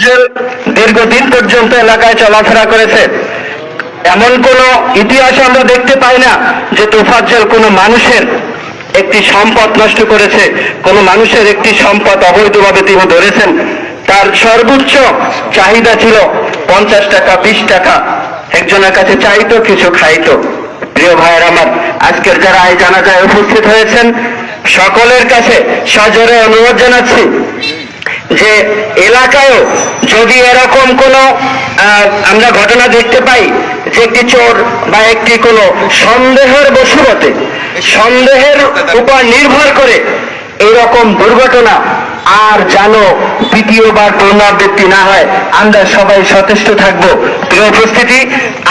তোফাজ্জল দীর্ঘদিন পর্যন্ত এলাকায় চলাফেরা করেছে। এমন কোন ইতিহাস আমরা দেখতে পাই না যে তোফাজ্জল কোনো মানুষের একটি সম্পদ নষ্ট করেছে, কোন মানুষের একটি সম্পদ অবৈধভাবে তিনি ধরেছেন। তার সর্বোচ্চ চাহিদা ছিল পঞ্চাশ টাকা, বিশ টাকা। একজনের কাছে চাইতো, কিছু খাইতো। প্রিয় ভাইয়ের আমার, আজকের যারা এই জানাজায় উপস্থিত হয়েছেন, সকলের কাছে সজোরে অনুরোধ জানাচ্ছি যে এলাকায়ও যদি এরকম কোনো আমরা ঘটনা দেখতে পাই যে একটি চোর বা একটি কোনো সন্দেহের বসুরতে সন্দেহের উপর নির্ভর করে এইরকম দুর্ঘটনা আর জানো দ্বিতীয়বার পুনরাবৃত্তি না হয়, আমরা সবাই সচেষ্ট থাকব। প্রিয় উপস্থিতি,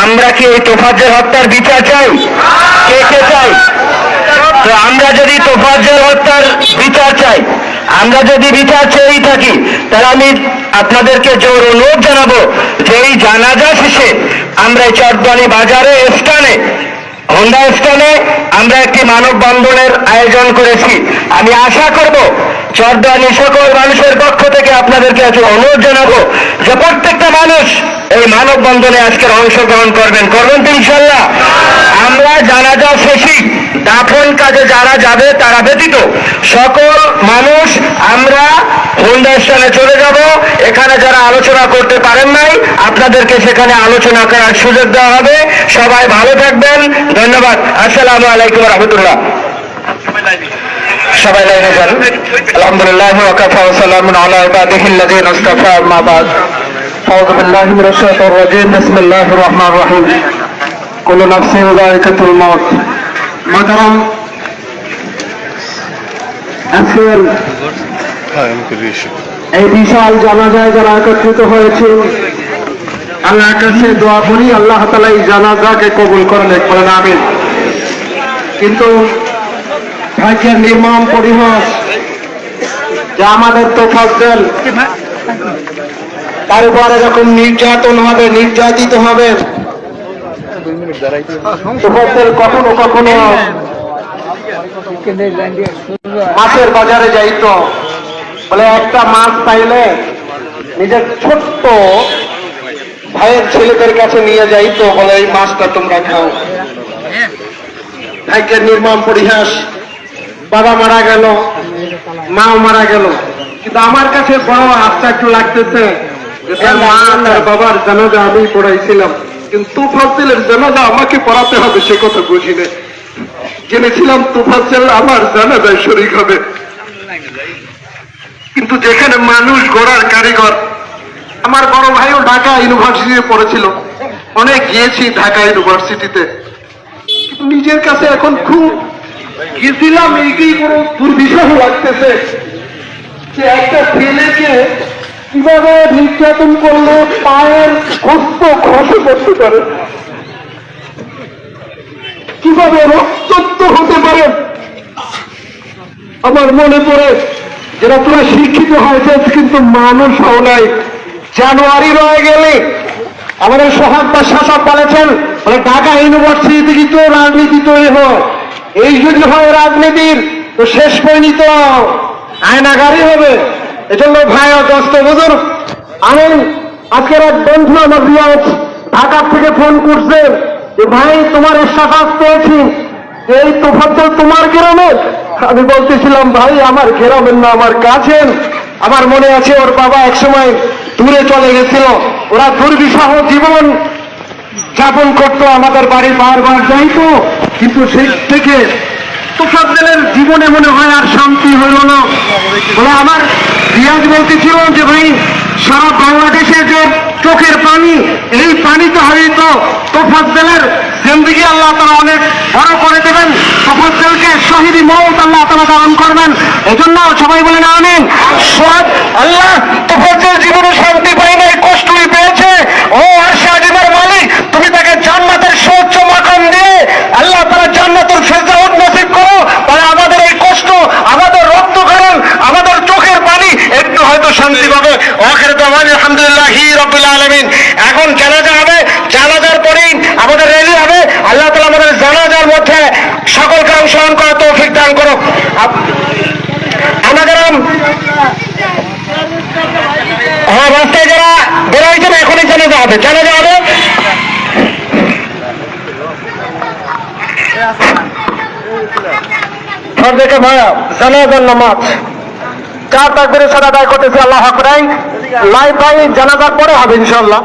আমরা কি এই তোফাজ্জের হত্যার বিচার চাই? কে কে চাই? তো আমরা যদি তোফাজ্জল হত্যার বিচার চাই আমরা যদি বিচার চেয়েই থাকি, তাহলে আমি আপনাদেরকে জোর অনুরোধ জানাব যে এই জানাজা শেষে আমরা চটবানি বাজারে, স্থানে হন্ডা স্থানে আমরা একটি মানববন্ধনের আয়োজন করেছি। আমি আশা করব চরদানি সকল মানুষের পক্ষ থেকে আপনাদেরকে আজকে অনুরোধ জানাব যে প্রত্যেকটা মানুষ এই মানববন্ধনে আজকের অংশগ্রহণ করবেন। করবেন তো ইনশাল্লাহ। আমরা জানাজা শেষই দাফন কাজে যারা যাবে, তারা ব্যতীত সকল মানুষ আমরা হোন্ডা স্থানে চলে যাব। এখানে যারা আলোচনা করতে পারেন নাই, আপনাদেরকে সেখানে আলোচনা করার সুযোগ দেওয়া হবে। সবাই ভালো থাকবেন। ধন্যবাদ। আসসালামু আলাইকুম রহমতুল্লাহ। সবাই লাইনে যান। আলহামদুলিল্লাহ কুল্লু নাফসিন যায়কাতুল মাউত মাতারাম আজকের এই বিশাল জানাজায় যারা একত্রিত হয়েছে আল্লাহর কাছে দোয়া করি, আল্লাহ তালা এই জানাজাকে কবুল করেন বলেন আমিন। কিন্তু ভাগ্যের নির্মম পরিহাস যে আমাদের তো ফজল তার উপর এরকম নির্যাতন হবে, নির্যাতিত হবে মাছের বাজারে যাইতো বলে একটা মাছ পাইলে নিজের ছোট্ট ভাইয়ের ছেলেদের কাছে নিয়ে যাইতো বলে এই মাছটা তোমরা খাও। ভাগ্যের নির্মম পরিহাস, বাবা মারা গেল, মাও মারা গেল। কিন্তু আমার কাছে বড় আস্থা একটু লাগতেছে মা তার বাবার জানাজা আমি পড়াইছিলাম। কিন্তু ফজলের জানাজা আমাকে পড়াতে হবে, সে কথা বুঝি না জেনেছিলাম তুফাজ্জল আমার জানাজায় শরিক হবে। কিন্তু যেখানে মানুষ গড়ার কারিগর, আমার বড় ভাইও ঢাকা ইউনিভার্সিটিতে পড়েছিল। অনেক গিয়েছি ঢাকা ইউনিভার্সিটিতে। নিজের কাছে এখন খুব গেছিলাম এইটাই বড় দুর্বিষহ লাগতেছে। যে একটা ছেলেকে কীভাবে নির্যাতন করলে পায়ের হস্ত খসে করতে পারে? কীভাবে রক্তাক্ত হতে পারে? আমার মনে পড়ে যারা তোরা শিক্ষিত হয়েছে কিন্তু মানুষ হও নাই। জানুয়ারি রয়ে গেলে আমাদের সোহাগ বা শাসক বলেছেন, বলে ঢাকা ইউনিভার্সিটি কিন্তু রাজনীতি তৈরি হয়। এই যদি হয় রাজনীতির, তো শেষ পরিণত আয়নাগারই হবে। এজন্য ভাই দোস্ত বুঝুন আমি আজকের এক বন্ধু আমার রিয়াজ ঢাকা থেকে ফোন করছে যে, ভাই, তোমার স্ট্যাটাস পেয়েছি। এই তোফাজ্জল তোমার গ্রামের আমি বলতেছিলাম, ভাই, আমার গ্রামের না, আমার কাছের। আমার মনে আছে ওর বাবা একসময় দূরে চলে গেছিল। ওরা দুর্বিষহ জীবন যাপন করতো, আমাদের বাড়ি বারবার যাইতো। কিন্তু সেই থেকে তোফাজ্জলের জীবনে মনে হয় আর শান্তি হইল না। বলে, আমার রিয়াজ বলতেছিল যে ভাই? সারা বাংলাদেশের যে চোখের পানি, এই পানি তো হয়তো তোফাজ্জেলের জিন্দগি আল্লাহ তারা অনেক বড় করে দেবেন। তোফাজ্জেলকে শহীদি মৌত আল্লাহ তারা দান করবেন। এজন্য সবাই বলে না আনেন আল্লাহ তোফাজ্জল জীবনে শান্তি পাই নাই কষ্টই পেয়েছে ও আশা জীবন মালিক তুমি তাকে জান্নাতের সৌচ্চ মাকাম দিয়ে আল্লাহ তারা জান্নাতের ফেরদাউদ নসিব করো তাহলে আমাদের এই কষ্ট আমাদের রক্ত কারণ আমাদের চোখের পানি একটু হয়তো শান্তি পাবে ওখানে তো আমাদের আলহামদুলিল্লাহ রব্বুল আলমিন এখন জানাজা হবে জানাজার পরেই আমাদের রেলি হবে আল্লাহ তালা আমাদের জানাজার মধ্যে সকলকে অংশগ্রহণ করার তৌফিক দান করো আপ- হ্যাঁ রাস্তায় যারা হবে। জানাজা হবে। সর্দেকে ভাইয়া জানাজার নামাজ চার তাকবিরের সাথে আদায় করতেছি, আল্লাহ হকরাই লাইভ ভাই, জানাজার পরে হবে ইনশাল্লাহ